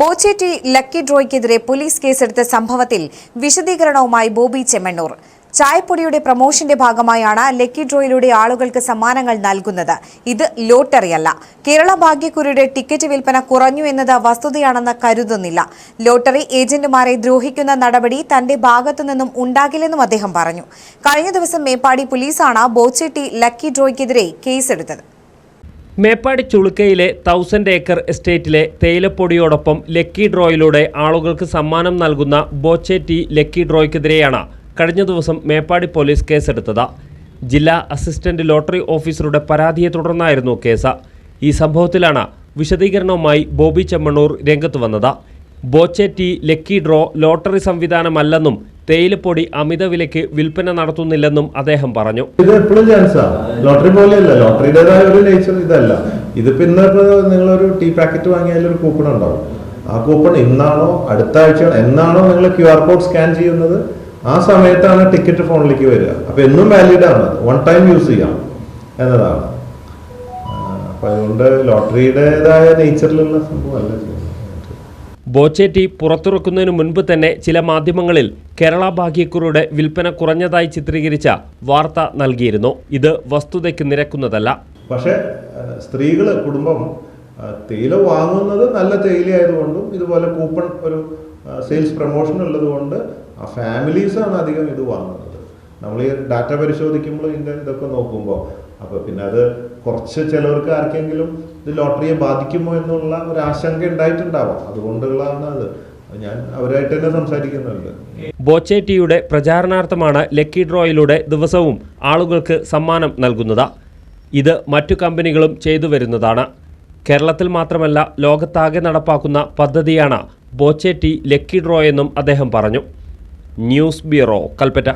Boche Tea lucky ഡ്രോയ്ക്കെതിരെ police കേസെടുത്ത സംഭവത്തിൽ വിശദീകരണവുമായി ബോബി ചെമ്മണ്ണൂർ. ചായപ്പൊടിയുടെ പ്രമോഷന്റെ ഭാഗമായാണ് ലക്കി ഡ്രോയിലൂടെ ആളുകൾക്ക് സമ്മാനങ്ങൾ നൽകുന്നത്. ഇത് ലോട്ടറിയല്ല. കേരള ഭാഗ്യക്കുറിയുടെ ടിക്കറ്റ് വിൽപ്പന കുറഞ്ഞു എന്നത് വസ്തുതയാണെന്ന് കരുതുന്നില്ല. ലോട്ടറി ഏജന്റുമാരെ ദ്രോഹിക്കുന്ന നടപടി തന്റെ ഭാഗത്തു നിന്നും ഉണ്ടാകില്ലെന്നും അദ്ദേഹം പറഞ്ഞു. കഴിഞ്ഞ ദിവസം മേപ്പാടി പോലീസാണ് ബോച്ചേട്ടി ലക്കി ഡ്രോയ്ക്കെതിരെ കേസെടുത്തത്. മേപ്പാടി ചുളുക്കയിലെ തൗസൻഡ് ഏക്കർ എസ്റ്റേറ്റിലെ തേയിലപ്പൊടിയോടൊപ്പം ലക്കി ഡ്രോയിലൂടെ ആളുകൾക്ക് സമ്മാനം നൽകുന്ന ബോച്ചേറ്റി ലക്കി ഡ്രോയ്ക്കെതിരെയാണ് കഴിഞ്ഞ ദിവസം മേപ്പാടി പോലീസ് കേസെടുത്തത്. ജില്ലാ അസിസ്റ്റന്റ് ലോട്ടറി ഓഫീസറുടെ പരാതിയെ തുടർന്നായിരുന്നു കേസ്. ഈ സംഭവത്തിലാണ് വിശദീകരണവുമായി ബോബി ചെമ്മണ്ണൂർ രംഗത്ത് വന്നത്. ബോച്ചേറ്റി ലക്കി ഡ്രോ ലോട്ടറി സംവിധാനമല്ലെന്നും തേയിലപ്പൊടി അമിത വിലയ്ക്ക് വിൽപ്പന നടത്തുന്നില്ലെന്നും അദ്ദേഹം പറഞ്ഞു. ഇത് എപ്പോഴും ചാൻസാ ലോട്ടറി പോലെയല്ല. ലോട്ടറിയുടേതായ ഒരു നേച്ചർ ഇതല്ല. ഇതിപ്പോ ഇന്ന് നിങ്ങളൊരു ടീ പാക്കറ്റ് വാങ്ങിയാൽ ഒരു കൂപ്പൺ ഉണ്ടാവും. ആ കൂപ്പൺ ഇന്നാണോ അടുത്ത ആഴ്ചയാണോ എന്നാണോ നിങ്ങൾ ക്യു ആർ കോഡ് സ്കാൻ ചെയ്യുന്നത്? ആ സമയത്താണ് ടിക്കറ്റ് ഫോണിലേക്ക് വരിക. അപ്പൊ എന്നും വാലിഡ് ആണ്. വൺ ടൈം യൂസ് ചെയ്യാം എന്നതാണ്. അപ്പൊ അതുകൊണ്ട് ലോട്ടറിയുടേതായ നേച്ചറിലുള്ള സംഭവമല്ല ചെയ്യുന്നത്. ബോച്ചേറ്റി പുറത്തിറക്കുന്നതിനു മുൻപ് തന്നെ ചില മാധ്യമങ്ങളിൽ കേരള ഭാഗ്യക്കുറിയുടെ വിൽപ്പന കുറഞ്ഞതായി ചിത്രീകരിച്ച വാർത്ത നൽകിയിരുന്നു. ഇത് വസ്തുതയ്ക്ക് നിരക്കുന്നതല്ല. പക്ഷേ സ്ത്രീകൾ കുടുംബം തേയില വാങ്ങുന്നത് നല്ല തേയില ആയതുകൊണ്ടും ഇതുപോലെ കൂപ്പൺ ഒരു സെയിൽസ് പ്രൊമോഷൻ ഉള്ളത് കൊണ്ട് ആ ഫാമിലീസാണ് അധികം ഇത് വാങ്ങുന്നത്. നമ്മൾ ഈ ഡാറ്റ പരിശോധിക്കുമ്പോൾ ഇതിന്റെ ഇതൊക്കെ നോക്കുമ്പോൾ അപ്പോൾ പിന്നെ അത് കുറച്ച് ചിലവർക്ക് ആർക്കെങ്കിലും ഇത് ലോട്ടറിയെ ബാധിക്കുമോ എന്നുള്ള ഒരു ആശങ്ക ഉണ്ടായിട്ടുണ്ടാവാം. അതുകൊണ്ടുള്ളതാണ് അത്. ഞാൻ അവരായിട്ട് തന്നെ സംസാരിക്കുന്നുണ്ട്. ബോച്ചേറ്റിയുടെ പ്രചാരണാർത്ഥമാണ് ലക്കി ഡ്രോയിലൂടെ ദിവസവും ആളുകൾക്ക് സമ്മാനം നൽകുന്നത്. ഇത് മറ്റു കമ്പനികളും ചെയ്തു വരുന്നതാണ്. കേരളത്തിൽ മാത്രമല്ല ലോകത്താകെ നടപ്പാക്കുന്ന പദ്ധതിയാണ് ബോച്ചേറ്റി ലക്കി ഡ്രോ എന്നും അദ്ദേഹം പറഞ്ഞു. News bureau Kalpetta.